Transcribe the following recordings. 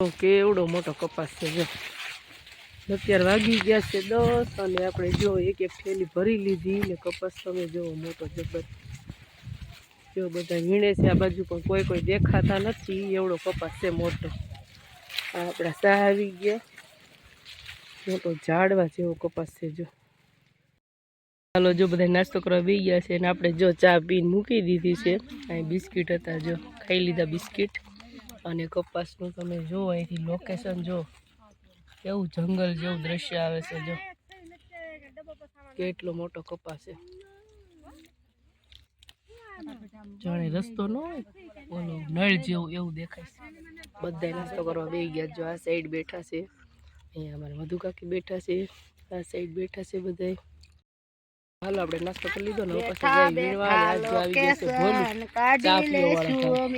કેવડો મોટો કપાસ છે, જો. અત્યારે વાગી ગયા છે દસ અને આપણે જો એક એક થેલી ભરી લીધી ને કપાસ તમે જોવો મોટો જબર. જો બધા વીણે છે, આ બાજુ પણ કોઈ કોઈ દેખાતા નથી એવડો કપાસ છે મોટો. આપણા સાહ આવી ગયા. મોટો ઝાડવા જેવો કપાસ છે, જો. ચાલો જો બધા નાસ્તો કરવા બેસી ગયા છે અને આપણે જો ચા પીને મૂકી દીધી છે. અહીં બિસ્કિટ હતા, જો. ખાઈ લીધા બિસ્કિટ. અને કપાસનું તમે જુઓ, અહીંથી લોકેશન જો કેવું જંગલ જેવું દ્રશ્ય આવે છે, જો. કેટલો મોટો કપાસ છે. જાણે રસ્તો ન હોય, ઓલો નળ જેવું એવું દેખાય છે. બધા નાસ્તો કરવા બે ગયા જો આ સાઈડ બેઠા છે. અહીંયા અમારે મધુ કાકી બેઠા છે. આ સાઈડ બેઠા છે બધાય. હાલો આપણે નાસ્તો કરી લીધો ને પછી વીણવા. આજ આવી ગયા ભોલું. ચા પીવા વાળા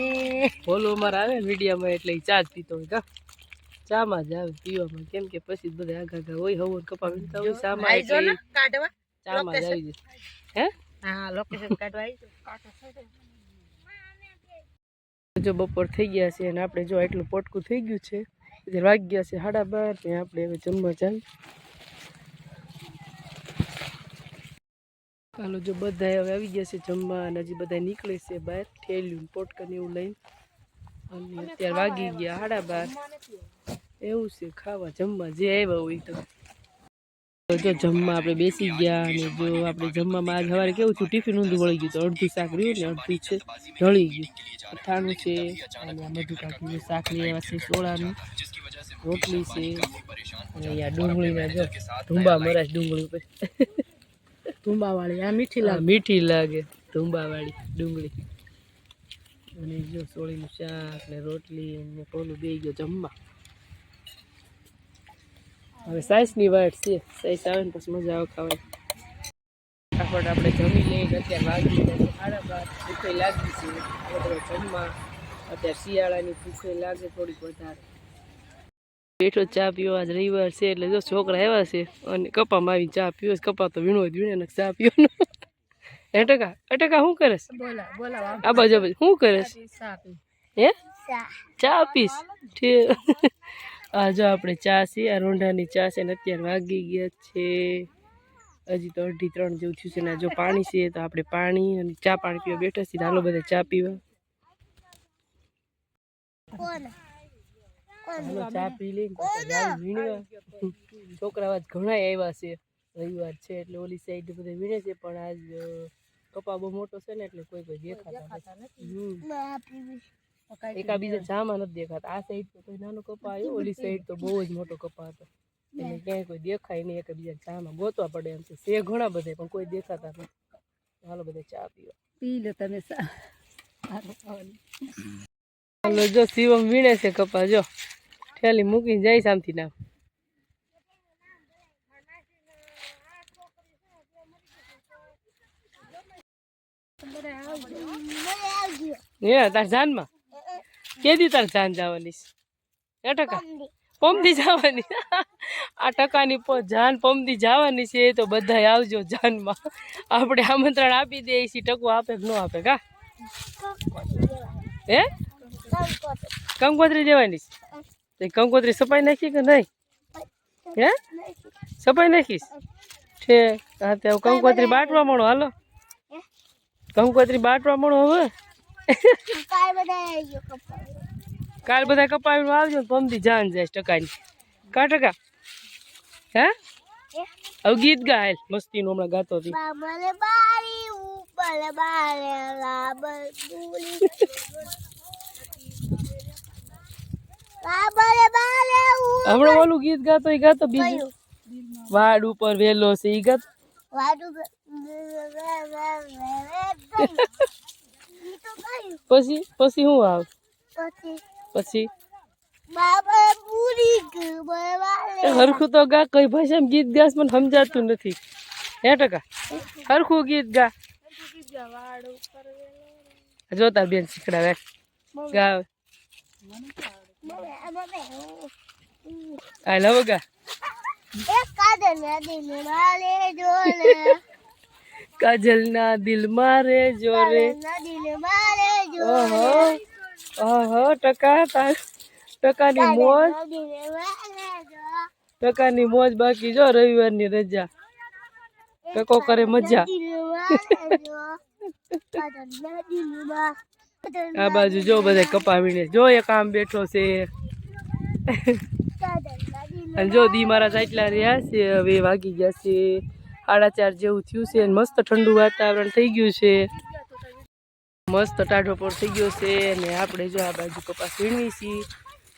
ભોલું અમારે આવે મીડિયામાં એટલે ચા જ પીતો હોય ચામાં જ આવે પીવામાં. કેમ કે પછી બધા આગા આગા હોય હવન કપા વીણતા હોય ચામાં એટલે ચામાં જ આવી જાય હે? હા લોકેશન કાઢવા જો બપોર થઈ ગયા છે અને આપણે જો એટલું પોટકું થઈ ગયું છે વાગ્યા વાગી ગયા છે સાડા બાર ને આપણે હવે જમવા જાય હાલો જો બધા હવે આવી ગયા છે જમવા અને હજી બધા નીકળે છે બહાર ઠેલ્યું પોટકન એવું લઈને. અને અત્યારે વાગી ગયા સાડા બાર. એવું છે ખાવા જમવા જે આવ્યા હોય તો. જો જમવા આપણે બેસી ગયા અને જો આપણે જમવામાં આજ સવારે કેવું છું ટિફિન ઊંધું વળી ગયું તો અડધું શાક રહ્યું ને અડધું છે ઢળી ગયું. અથાણું છે અને આ બધું કાઢીને શાક આવ્યા છે સોળાનું રોટલી છે અને અહીંયા ડુંગળીના જો ધુંબા મરાશ ડુંગળી ઉપર. ધુંબાવાળી આ મીઠી લાગે. મીઠી લાગે. ધુંબાવાળી ડુંગળી. અને જો સોળીનું શાક ને રોટલી ને પોલું બે ગયો જમવા. હવે સાઈસની વાટ છે. સાઈસ આવે ને પછી મજા આવે ખાવાની. ફટાફટ આપણે જમી લઈએ અત્યારે વાગી સાડા બાર ભૂખે લાગી છે. જમવા. અત્યારે શિયાળાની ભૂખે લાગે થોડીક વધારે. બેઠો ચા પીવો આજ રવિવાર છે એટલે જો છોકરા આવ્યા છે અને કપામાં આવી ચા પીવો કપા તો વીણો જ વીણે ચા પીવો એ ટકા? એ શું કરે આ બાજુ બાજુ. શું કરે હે? ચા. પીશ આ જો આપણે ચા છે આ રોંઢાની ચા છે ને અત્યારે વાગી ગયા છે. હજી તો અઢી ત્રણ જેવું થયું છે ને જો પાણી છે તો આપણે પાણી અને ચા પાણી પીવા બેઠા છીએ. હાલો બધા ચા પીવા. ચા પી પછી છોકરા આજ ઘણા આવ્યા છે. રવિવાર છે એટલે ઓલી સાઈડ બધે વીણે છે પણ આજ કપા બહુ મોટો છે ને એટલે કોઈ કોઈ દેખાતા નથી. એકાબીજા જામાં નથી દેખાતા. આ સાઈડ તો કોઈ નાનો કપા આવ્યો ઓલી સાઈડ તો બહુ જ મોટો કપા હતો. એટલે ક્યાંય કોઈ દેખાય નહીં એકાબીજા જામાં ગોતવા પડે એમ છે. છે ઘણા બધા પણ કોઈ દેખાતા નથી. હાલો બધે ચા પીવા. પી લો તમે હાલો જો શિવમ વીણે છે કપા જો. ઠેલી મૂકીને જાય શાંતિ નામ હે તાર જાનમાં? કેદી તાર જાન જવાની છે? ટકા? પમદી જવાની. આ ટકાની જાન પમદી જવાની છે તો બધા આવજો જાનમાં. આપણે આમંત્રણ આપી દઈએ છીએ ટકું આપે કે ન આપે કા? હે? કંકોત્રી દેવાની છે? તે કંકોત્રી સપાઈ નાખી કે નહીં? હે? સપાઈ નાખીશ? છે. હા તે કંકોત્રી બાટવા મળો. હાલો. કંકોત્રી બાટવા મળો હવે. કાલ બધા કપાવીને આવજો પમદી જાન જાય ટકાની. કા ટકા? હે? હવે ગીત ગા મસ્તી નું હમણાં ગાતો હતી. બારી ઉપર બારે લાબર દૂલી બાબલે બારે હમણાં ઓલું ગીત ગાતો એ ગાતો બીજું વાડ ઉપર વેલો છે એ ગાતો પછી પછી શું આવ પછી હરખું તો ગા કઈ ભાષામાં ગીત ગાસ મને સમજાતું નથી હે ટકા હરખું ગીત ગા જોતા બેન શીખડાવે ગા આ લવ ગા. કાજલ ને દિલ મારે જોરે ઓહો ઓહો ટકા ટકાની મોજ ટકાની મોજ બાકી જો રવિવારની રજા. ટકો કરે મજા. આ બાજુ જો બધા કપાવીને જો એક આમ બેઠો છે. અને જો દી મારા સાઈટલા રહ્યા છે, હવે વાગી ગયા છે, સાડા ચાર જેવું થયું છે મસ્ત ઠંડુ વાતાવરણ થઈ ગયું છે. મસ્ત ટાઢો પર થઈ ગયો છે અને આપણે જો આ બાજુ કપાસ વીણવી છીએ.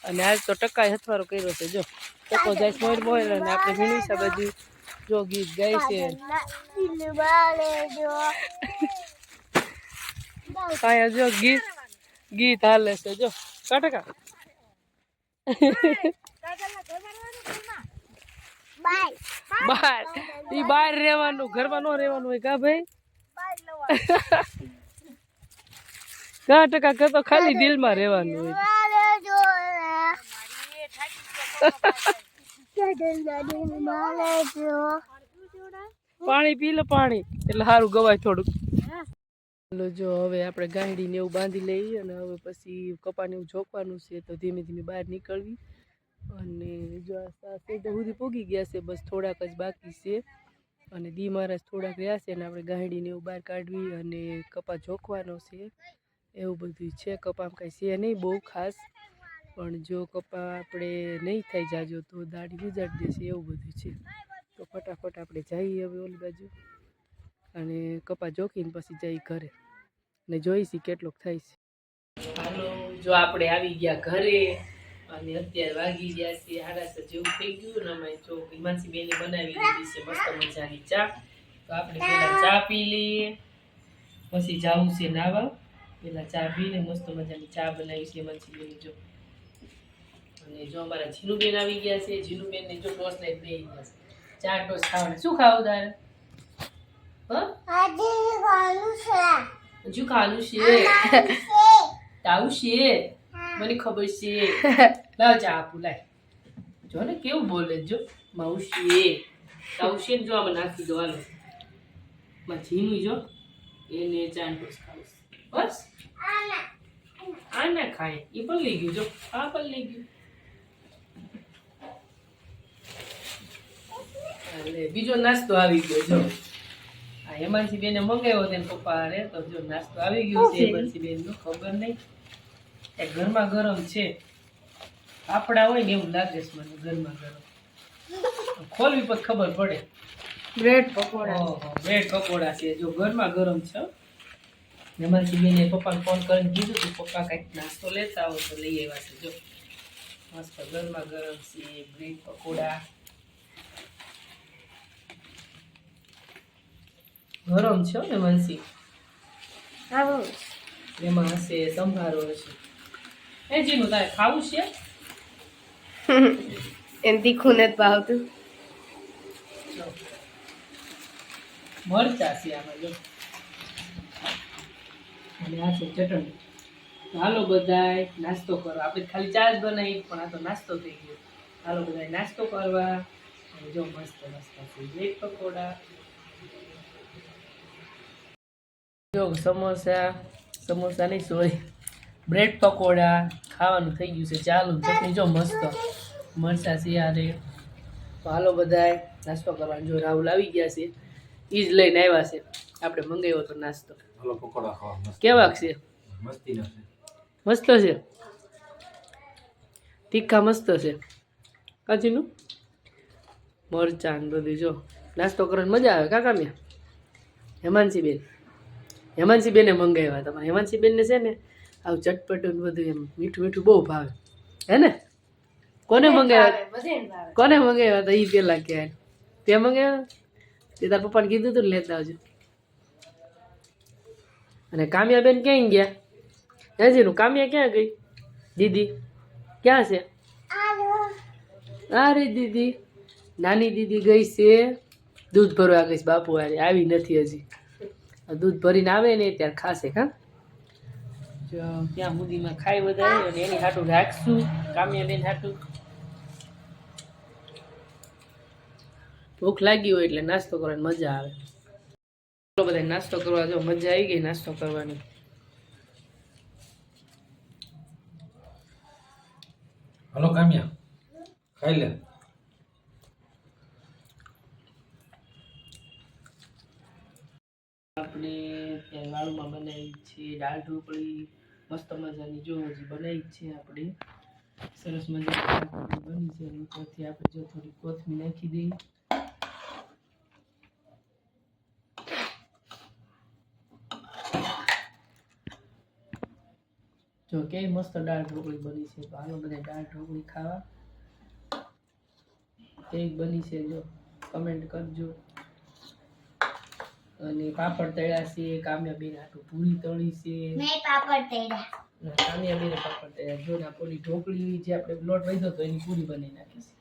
અને આજ તો ટકાએ હથવારો કર્યો છે, જો. ટકો જાય મોર મોર અને આપણે વીણવી છે બાજુ. જો ગીત ગાય છે. અહીંયા જો ગીત ગીત હાલે છે, જો. કા ટકા? બાય બહાર ઈ બહાર રહેવાનું ઘરમાં ન રહેવાનું હોય કા ભાઈ? કા ટકા કે તો ખાલી દિલમાં રહેવાનું હોય. પાણી પી લો પાણી. એટલે સારું ગવાય થોડુંક. ચાલો જો હવે આપણે ગાંડીને એવું બાંધી લઈએ અને હવે પછી કપાને એવું જોખવાનું છે તો ધીમે ધીમે બહાર નીકળવી. અને જો આ સેટ સુધી પૂગી ગયા છે, બસ થોડાક જ બાકી છે. અને દી મહારાજ થોડાક રહ્યા છે અને આપણે ગાંડીને એવું બહાર કાઢવી અને કપા જોખવાનો છે. એવું બધું છે કપામાં કાંઈ છે નહીં, બહુ ખાસ. પણ જો કપા આપણે નહીં થઈ જાજો તો દાઢી ગુજાડી દેશે, એવું બધું છે. તો ફટાફટ આપણે જઈએ હવે ઓલી બાજુ. અને કપા જોખીને પછી જઈ ઘરે. ને જોઈશી કેટલોક થાય છે. જો આપણે આવી ગયા ઘરે અને અત્યારે વાગી ગયા છે છ જેવું થઈ ગયું ને અમારી જો હિમાંશી બેને બનાવી દીધી છે મસ્ત મજાની ચા. તો આપણે પહેલા ચા પી લઈએ. પછી જવું છે નાવા. પેલા ચા પીને મસ્ત મજાની ચા બનાવી છે હિમાંશી બેને જો. અને જો અમારા જીનુબેન આવી ગયા છે જીનુબેનને જો ટોસ લઈને બેસી ગયા છે. ચા ટોસ ખાવાનું. શું ખાવું તારે? હજુ ખાવાનું છે. તાવું છે? મને ખબર છે. લાવ ચા આપું લાય. જો ને કેવું બોલે જો. માઉસી તાવું જો આમાં નાખી દો હાલો. માં ઝીનું જો. એને ચાર બસ ખાવું બસ? આના ખાય. એ પણ લઈ ગયું જો. આ પણ લઈ ગયું. એટલે બીજો નાસ્તો આવી ગયો જો. આ હેમાંશી બેને મંગાવ્યો તેને પપ્પા રે તો જો નાસ્તો આવી ગયો છે હેમાનસી બેનનું ખબર નહીં. એ ગરમા ગરમ છે. આપડા હોય ને એવું લાગે છે મને ગરમા ગરમ. ખોલવી પછી ખબર પડે. બ્રેડ પકોડા. બ્રેડ પકોડા છે. જો ગરમા ગરમ છે. હેમાંશી બેને પપ્પાને ફોન કરીને કીધું કે પપ્પા કાંઈક નાસ્તો લેતા આવો તો લઈ આવ્યા છે. જો મસ્ત ગરમા ગરમ છે બ્રેડ પકોડા. ગરમ છે ને વંશી એમાં હશે સંભારો હશે. એ જીનું તારે ખાવું છે? એમ તીખું નથી ભાવતું. મરચા છે આમાં જો. અને આ છે ચટણી. હાલો બધાય નાસ્તો કરવા. આપણે ખાલી ચા જ બનાવી પણ આ તો નાસ્તો થઈ ગયો. હાલો બધાય નાસ્તો કરવા. અને જો મસ્ત મસ્ત બ્રેડ પકોડા. જો સમોસા. સમોસા નહીં સોરી બ્રેડ પકોડા ખાવાનું થઈ ગયું છે ચાલુ. ચટણી જો મસ્ત. મરસા શિયાળે તો હાલો બધાય નાસ્તો કરવાનો. જો રાહુલ આવી ગયા છે એ જ લઈને આવ્યા છે. આપણે મંગાવ્યો તો નાસ્તો. હલો પકોડા ખાવા. કેવાક છે? મસ્ત છે? તીખા મસ્ત છે. કાચીનું મરચાં ને બધું જો. નાસ્તો કરવાની મજા આવે કાકા મેં હેમાંશી બેન હેમાંશી બેને મંગાવ્યા તમારે હેમાંશી બેનને છે ને આવું ચટપટું બધું એમ મીઠું મીઠું બહુ ભાવે. હે ને? કોને મંગાવ્યા? કોને મંગાવ્યા હતા? એ પેલા કે તે મંગાવ્યા? તે તાર પપ્પાને કીધું તું લેતા આવજો. અને કામ્યાબેન ક્યાં ગયા? હજીનું કામ્યા ક્યાં ગઈ? દીદી ક્યાં છે? અરે દીદી નાની દીદી ગઈ છે. દૂધ ભરવા ગઈ છે બાપુ આવી નથી હજી. આ દૂધ ભરીને આવે ને ત્યારે ખાશે હા ત્યાં સુધીમાં ખાઈ વધારે અને એની હાટું રાખશું. કામ્યાબેન હાટું. ભૂખ લાગી હોય એટલે નાસ્તો કરવાની મજા આવે. ચાલો બધા નાસ્તો કરવા જો મજા આવી ગઈ નાસ્તો કરવાની. હલો કામ્યા ખાઈ લે. આપણે ત્યાં વાળુમાં બનાવી છે દાળ ઢોકળી મસ્ત મજાની જો હજી બનાવી છે આપણે. સરસ મજાની બની છે. ઉપરથી આપણે જો થોડી કોથમીર નાખી દઈએ. જો કેવી મસ્ત દાળ ઢોકળી બની છે. તો હાલો બધા દાળ ઢોકળી ખાવા. કેવી બની છે જો કમેન્ટ કરજો. અને પાપડ તળ્યા છે કામ્યાબેન આટલું પૂરી તળી છે. મેં પાપડ તળ્યા. કામ્યાબેને પાપડ તળ્યા. જો ના પૂરી ઢોકળી જે આપણે લોટ વધ્યો તો એની પૂરી બનાવી નાખી છે.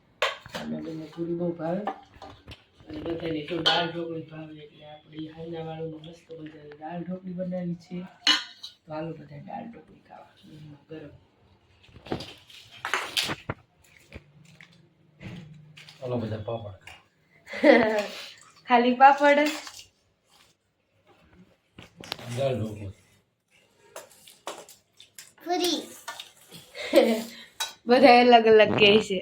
કામ્યાબેનને પૂરી બહુ ભાવે. અને બધાને જો દાળ ઢોકળી ભાવે એટલે આપણી હાલના વાળુમાં મસ્ત મજાની દાળ ઢોકળી બનાવી છે. તો હાલો બધા દાળ ઢોકળી ખાવા. ગરમ. હાલો બધા પાપડ ખાલી પાપડ જ? દાળ ઢોકળી બધા અલગ અલગ કહે છે